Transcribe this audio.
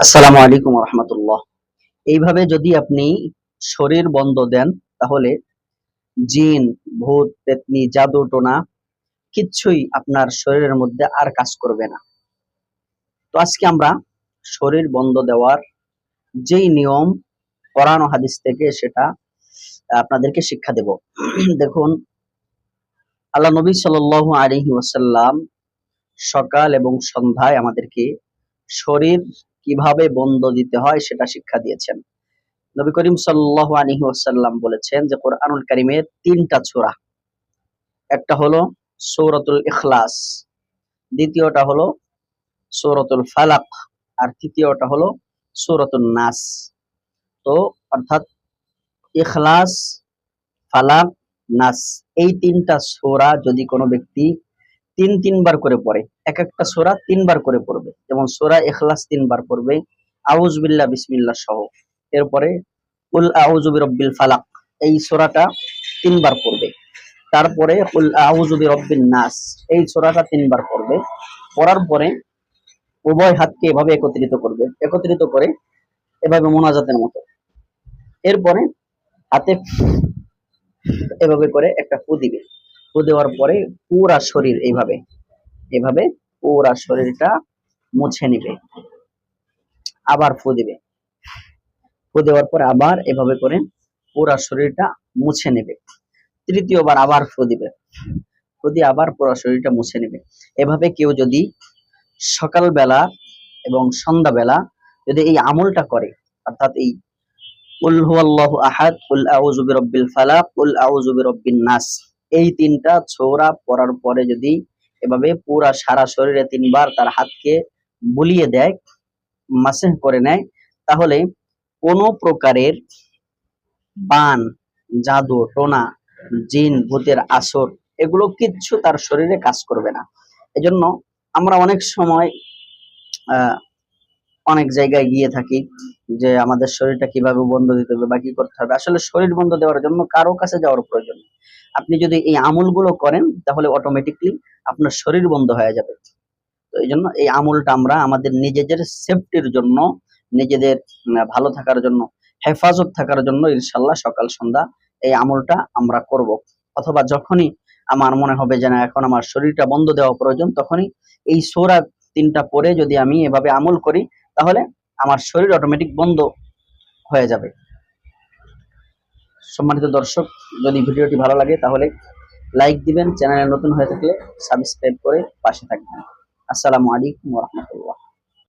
আসসালামু আলাইকুম রহমতুল্লাহ এইভাবে যদি আপনি শরীর বন্ধ দেন, তাহলে জিন, ভূত, পেতনি, জাদু, টোনা কিচ্ছুই আপনার শরীরের মধ্যে আর কাজ করবে না। তো আজকে আমরা শরীর বন্ধ দেওয়ার যেই নিয়ম, কোরআন হাদিস থেকে সেটা আপনাদেরকে শিক্ষা দেব। দেখুন, আল্লাহ নবী সাল্লাল্লাহু আলাইহি ওয়াসাল্লাম সকাল এবং সন্ধ্যায় আমাদেরকে শরীর কীভাবে বন্ধ দিতে হয় সেটা শিক্ষা দিয়েছেন। নবী করিম ওয়াসাল্লাম বলেছেন যে কোরআনুল কারীমের তিনটা সূরা। একটা হলো সূরাতুল ইখলাস, দ্বিতীয়টা হলো সূরাতুল ফালাক, আর তৃতীয়টা হলো সূরাতুন নাস। তো অর্থাৎ ইখলাস, ফালাক, নাস, এই তিনটা সূরা যদি কোনো ব্যক্তি তিন তিনবার করে পড়ে। এক একটা সোরা তিনবার করে পড়বে যেমন সোরা ইখলাস তিনবার পড়বে। আউজ বিল্লাহ, বিসমিল্লাহ সহ। এরপরে উল আউযু বিরব্বিল ফালাক, এই সোরাটা তিনবার পড়বে। তারপরে উল আউযু বিরব্বিন নাস, এই সোরাটা তিনবার পড়বে। পড়ার পরে উভয় হাতকে এভাবে একত্রিত করবে। একত্রিত করে এভাবে মোনাজাতের মতো। এরপরে হাতে এভাবে করে একটা ফু দিবে। ফু দেওয়ার পরে পুরা শরীর এইভাবে এভাবে পুরা শরীরটা মুছে নিবে, আবার ফু দিবে। ফু দেওয়ার পরে আবার এভাবে করে পুরা শরীরটা মুছে নেবে। তৃতীয়বার আবার ফু দিবে। ফু দিয়ে আবার পুরা শরীরটা মুছে নেবে। এভাবে কেউ যদি সকালবেলা এবং সন্ধ্যাবেলা যদি এই আমলটা করে, অর্থাৎ এই উল হুয়াল্লাহু আহাদ উল আউযু বিরাব্বিল ফালাক উল আউযু বিরাব্বিন নাস এই তিনটা ছোরা পড়ার পরে যদি এভাবে পুরা সারা শরীরে তিনবার তার হাতকে বুলিয়ে দেয়, মাসেহ করে নেয়, তাহলে কোনো প্রকারের বান, জাদু, টোনা, জিন, ভূতের আসর এগুলো কিচ্ছু তার শরীরে কাজ করবে না এজন্য আমরা অনেক সময় অনেক জায়গায় গিয়ে থাকি যে আমাদের শরীরটা কীভাবে বন্ধ দিতে হবে বা কি করতে হবে আসলে শরীর বন্ধ দেওয়ার জন্য কারও কাছে যাওয়ার প্রয়োজন। আপনি যদি এই আমলগুলো করেন, তাহলে অটোমেটিকলি আপনার শরীর বন্ধ হয়ে যাবে। তো এই জন্য এই আমলটা আমরা আমাদের নিজেদের সেফটির জন্য, নিজেদের ভালো থাকার জন্য, হেফাজত থাকার জন্য ইনশাল্লাহ সকাল, সন্ধ্যা এই আমলটা আমরা করব। অথবা যখনই আমার মনে হবে যে না, এখন আমার শরীরটা বন্ধ দেওয়া প্রয়োজন, তখনই এই সোরা তিনটা পরে যদি আমি এভাবে আমল করি, তাহলে আমার শরীর অটোমেটিক বন্ধ হয়ে যাবে। সম্মানিত দর্শক, যদি ভিডিওটি ভালো লাগে তাহলে লাইক দিবেন, চ্যানেলে নতুন হয়ে থাকলে সাবস্ক্রাইব করে পাশে থাকবেন। আসসালামু আলাইকুম রহমতুল্লাহ।